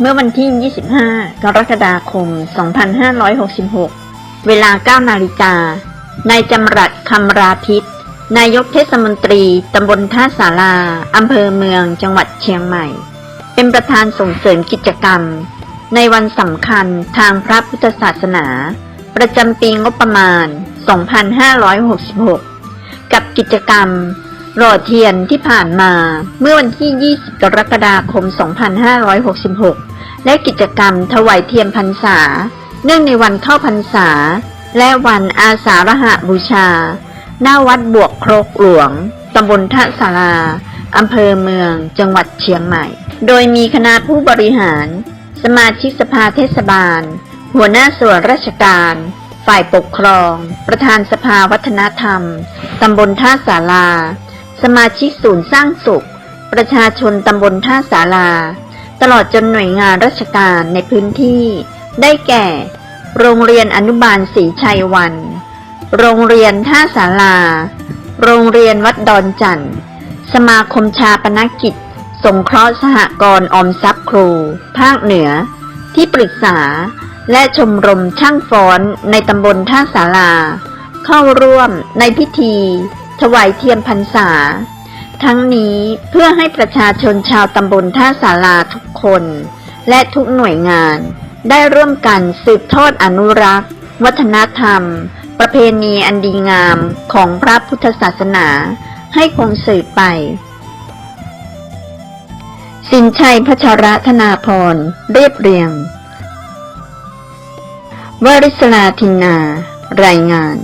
เมื่อวันที่ 25 กรกฎาคม 2566 เวลา 9 นาฬิกา นายจำรัดคำราพิษ นายกเทศมนตรี ตำบลท่าสาราอำเภอเมือง จังหวัดเชียงใหม่ เป็นประธานส่งเสริมกิจกรรม ในวันสำคัญทางพระพุทธศาสนา ประจำปีงบประมาณ 2566 กับกิจกรรม หล่อเทียนที่ผ่านมาเมื่อวันที่ 20 กรกฎาคม 2566 และกิจกรรมถวายเทียนพรรษา เนื่องในวันเข้าพรรษา และวันอาสาฬหบูชา หน้าวัดบวกครกหลวง ตำบลทะสาราอำเภอเมือง จังหวัดเชียงใหม่ โดยมีคณะผู้บริหาร สมาชิกสภาเทศบาล หัวหน้าส่วนราชการ ฝ่ายปกครอง ประธานสภาวัฒนธรรม ตำบลท่าสารา สมาชิกศูนย์สร้างสุข ประชาชนตำบลท่าสารา ตลอดจนหน่วยงานราชการในพื้นที่ ได้แก่ โรงเรียนอนุบาลศรีชัยวัน โรงเรียนท่าสารา โรงเรียนวัดดอนจันทร์ สมาคมชาปนกิจ สงเคราะห์สหกรณ์อมทรัพย์ครู ภาคเหนือ ที่ปรึกษา และชมรมช่างฟ้อนในตำบลท่าสารา เข้าร่วมในพิธี ถวายเทียนพรรษา ทั้งนี้เพื่อให้ประชาชนชาวตำบลท่าสาราทุกคน และทุกหน่วยงาน ได้ร่วมกันสืบทอดอนุรักษ์ วัฒนธรรม ประเพณีอันดีงามของพระพุทธศาสนา ให้คงสืบไป สินชัยพัชรธนาพร เรียบเรียงวริศลาทินนา รายงาน